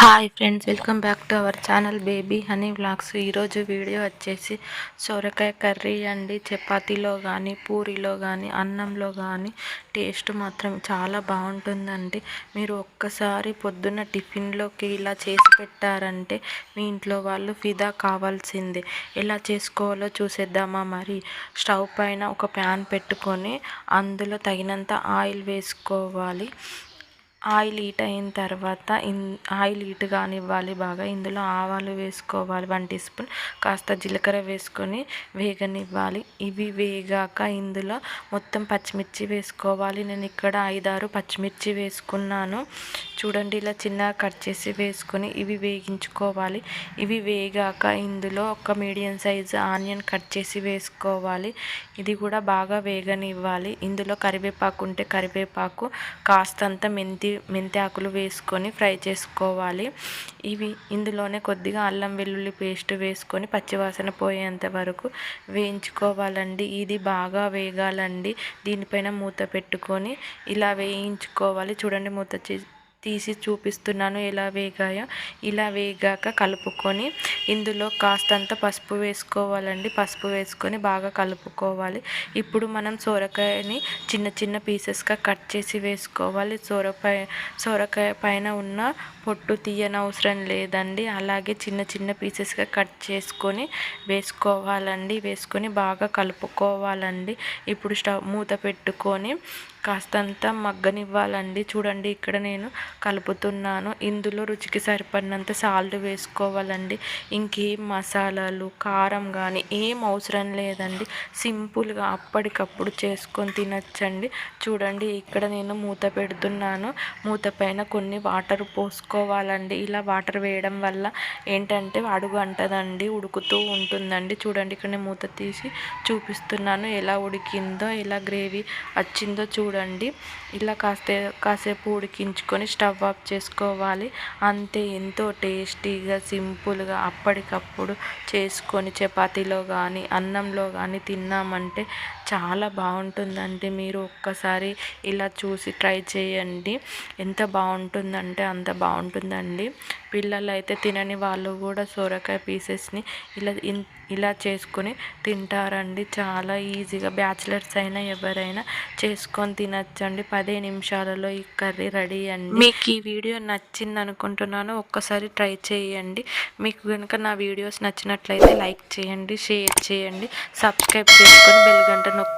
Hi friends welcome back to our channel baby honey vlogs ఈరోజు video వచ్చేసి సొరకాయ curry అండి. చపాతీలో కానీ పూరిలో కానీ అన్నంలో కానీ టేస్ట్ మాత్రం చాలా బాగుంటుందండి. మీరు ఒక్కసారి పొద్దున్న టిఫిన్లోకి ఇలా చేసి పెట్టారంటే మీ ఇంట్లో వాళ్ళు ఫిదా కావాల్సిందే. ఎలా చేసుకోవాలో చూసేద్దామా మరి. స్టవ్ పైన ఒక ప్యాన్ పెట్టుకొని అందులో తగినంత ఆయిల్ వేసుకోవాలి. ఆయిల్ హీట్ అయిన తర్వాత ఇన్ ఆయిల్ హీట్ కానివ్వాలి బాగా. ఇందులో ఆవాలు వేసుకోవాలి వన్ టీ స్పూన్. కాస్త జీలకర్ర వేసుకొని వేగనివ్వాలి. ఇవి వేగాక ఇందులో మొత్తం పచ్చిమిర్చి వేసుకోవాలి. నేను ఇక్కడ ఐదారు పచ్చిమిర్చి వేసుకున్నాను. చూడండి ఇలా చిన్నగా కట్ చేసి వేసుకొని ఇవి వేగించుకోవాలి. ఇవి వేగాక ఇందులో ఒక మీడియం సైజు ఆనియన్ కట్ చేసి వేసుకోవాలి. ఇది కూడా బాగా వేగనివ్వాలి. ఇందులో కరివేపాకు ఉంటే కరివేపాకు కాస్తంత మెంతి మెంతి ఆకులు వేసుకొని ఫ్రై చేసుకోవాలి. ఇవి ఇందులోనే కొద్దిగా అల్లం వెల్లుల్లి పేస్ట్ వేసుకొని పచ్చివాసన పోయేంత వరకు వేయించుకోవాలండి. ఇది బాగా వేగాలండి. దీనిపైన మూత పెట్టుకొని ఇలా వేయించుకోవాలి. చూడండి మూత తీసి చూపిస్తున్నాను. ఎలా వేగాయో? ఇలా వేగాక కలుపుకొని ఇందులో కాస్తంత పసుపు వేసుకోవాలండి. పసుపు వేసుకొని బాగా కలుపుకోవాలి. ఇప్పుడు మనం సొరకాయని చిన్న చిన్న పీసెస్గా కట్ చేసి వేసుకోవాలి. సొరకాయ సొరకాయ పైన ఉన్న పొట్టు తీయనవసరం లేదండి. అలాగే చిన్న చిన్న పీసెస్గా కట్ చేసుకొని వేసుకోవాలండి. వేసుకొని బాగా కలుపుకోవాలండి. ఇప్పుడు స్టవ్ మూత పెట్టుకొని కాస్తంత మగ్గనివ్వాలండి. చూడండి ఇక్కడ నేను కలుపుతున్నాను. ఇందులో రుచికి సరిపడినంత సాల్ట్ వేసుకోవాలండి. ఇంకేం మసాలాలు కారం కానీ ఏం అవసరం లేదండి. సింపుల్గా అప్పటికప్పుడు చేసుకొని తినచ్చండి. చూడండి ఇక్కడ నేను మూత పెడుతున్నాను. మూత పైన కొన్ని వాటర్ పోసుకోవాలండి. ఇలా వాటర్ వేయడం వల్ల ఏంటంటే అడుగు అంటదండి ఉడుకుతూ ఉంటుందండి. చూడండి ఇక్కడ నేను మూత తీసి చూపిస్తున్నాను. ఎలా ఉడికిందో ఎలా గ్రేవీ వచ్చిందో చూడండి. ఇలా కాస్తే కాసేపు ఉడికించుకొని స్టవ్ ఆఫ్ చేసుకోవాలి. అంతే ఎంతో టేస్టీగా సింపుల్గా అప్పటికప్పుడు చేసుకొని చపాతీలో కానీ అన్నంలో కానీ తిన్నామంటే చాలా బాగుంటుందండి. మీరు ఒక్కసారి ఇలా చూసి ట్రై చేయండి. ఎంత బాగుంటుందంటే అంత బాగుంటుందండి. పిల్లలు అయితే తినని వాళ్ళు కూడా సొరకాయ పీసెస్ని ఇలా ఇలా చేసుకొని తింటారండి. చాలా ఈజీగా బ్యాచిలర్స్ అయినా ఎవరైనా చేసుకొని తినచ్చండి. పదే నిమిషాలలో ఈ కర్రీ రెడీ అండి. మీకు ఈ వీడియో నచ్చింది అనుకుంటున్నాను ఒక్కసారి ట్రై చేయండి. మీకు కనుక నా వీడియోస్ నచ్చినట్లయితే లైక్ చేయండి షేర్ చేయండి. సబ్స్క్రైబ్ చేసుకొని బెల్ గంట నొక్క